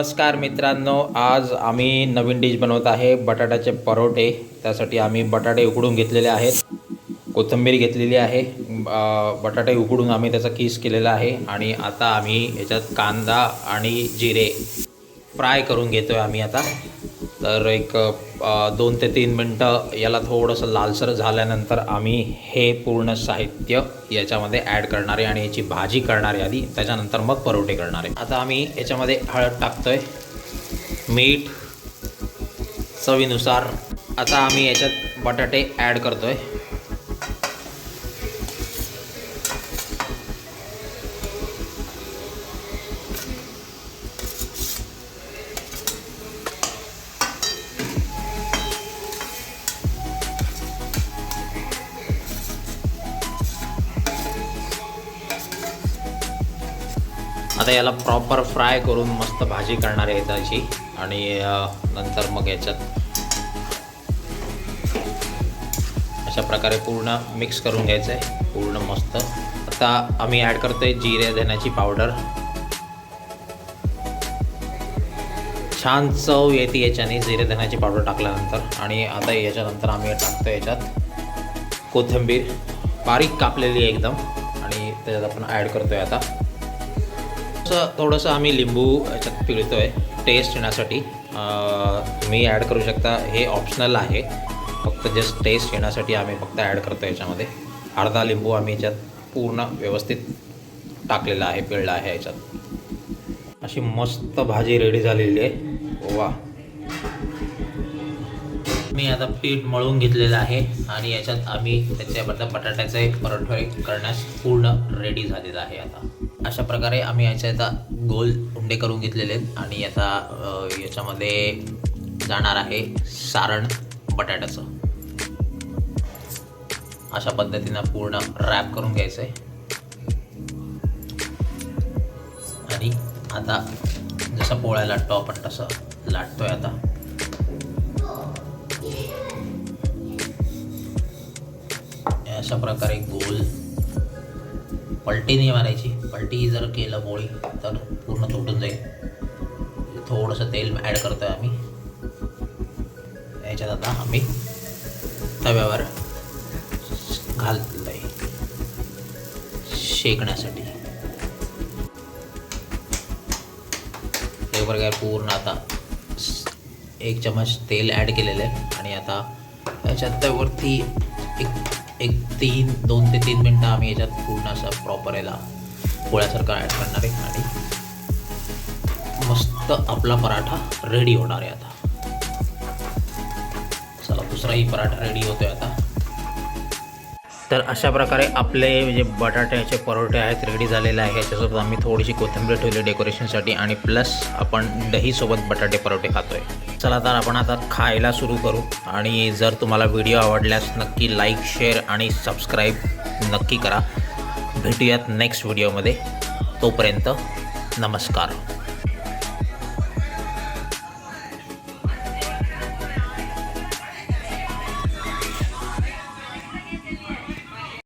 नमस्कार मित्रांनो आज आम्ही नवीन डिश बनवत आहे बटाट्याचे परोठे. त्यासाठी आम्ही बटाटे उकडून घेतलेले आहेत. कोथिंबीर घेतलेली आहे. बटाटे उकडून आम्ही त्याचा किस केलेला आहे आणि आता आम्ही याच्यात कांदा आणि जिरे फ्राय करून घेतो आहे आम्ही आता. तर एक दोन ते तीन मिनटं याला थोडंसं लालसर झाल्यानंतर आम्ही हे पूर्ण साहित्य याच्यामध्ये ॲड करणार आहे आणि याची भाजी करणार आहे आधी त्याच्यानंतर मग परोठे करणार. आहे आता आम्ही याच्यामध्ये हळद टाकतो आहे मीठ चवीनुसार. आता आम्ही याच्यात बटाटे ॲड करतो आहे आता याला प्रॉपर फ्राय करून मस्त भाजी करणार आहे त्याची आणि नंतर मग याच्यात अशा प्रकारे पूर्ण मिक्स करून घ्यायचं आहे पूर्ण मस्त. आता आम्ही ॲड करतोय जिरे धण्याची पावडर छान चव येते याच्याने जिरे धण्याची पावडर टाकल्यानंतर. आणि आता याच्यानंतर आम्ही टाकतो याच्यात कोथिंबीर. बारीक कापलेली आहे एकदम. आणि त्याच्यात आपण ॲड करतो आहे आता. असं थोडंसं आम्ही लिंबू याच्यात पिळतो आहे टेस्ट येण्यासाठी तुम्ही ॲड करू शकता. हे ऑप्शनल आहे. फक्त जस्ट टेस्ट येण्यासाठी आम्ही फक्त ॲड करतो याच्यामध्ये. अर्धा लिंबू आम्ही याच्यात पूर्ण व्यवस्थित टाकलेला आहे पिळला आहे याच्यात. अशी मस्त भाजी रेडी झालेली आहे. वा. मी आता पीठ मळून घेतलेलं आहे आणि याच्यात आम्ही त्याच्याबद्दल बटाट्याचे परोठे करण्यास पूर्ण रेडी झालेला आहे आता. अशा प्रकारे आम्ही याच्या आता गोल उंडे करून घेतलेले आहेत आणि आता याच्यामध्ये जाणार आहे सारण बटाट्याचं. अशा पद्धतीनं पूर्ण रॅप करून घ्यायचं आहे आणि आता जसं पोळ्या लाटतो आपण तसं लाटतोय आता. अशा प्रकारे गोल पलटी नाही मारायची. पलटी जर केलं पोळी तर पूर्ण तुटून जाईल. थोडंसं तेल ॲड करतो आहे आम्ही. याच्यात आता आम्ही तव्यावर घालतो आहे शेकण्यासाठी प्रकारे पूर्ण आता एक चमच तेल ॲड केलेलं आहे. आणि आता याच्यात त्यावरती एक एक तीन दोन ते तीन मिनटं आम्ही याच्यात पूर्ण असं प्रॉपर याला पोळ्यासारखं ॲड करणार आहे. आणि मस्त आपला पराठा रेडी होणार आहे आता. चला दुसराही पराठा रेडी होतोय आता. तर अशा प्रकारे आपले जे बटाट्याचे परोठे आहेत रेडी झालेले आहे ह्याच्यासोबत आम्ही थोडीशी कोथिंबीर ठेवली डेकोरेशनसाठी आणि प्लस आपण दहीसोबत बटाटे परोठे खातोय. चला तर आपण आता खायला सुरू करू. आणि जर तुम्हाला व्हिडिओ आवडल्यास नक्की लाईक शेअर आणि सबस्क्राईब नक्की करा. भेटूयात नेक्स्ट व्हिडिओमध्ये तोपर्यंत नमस्कार.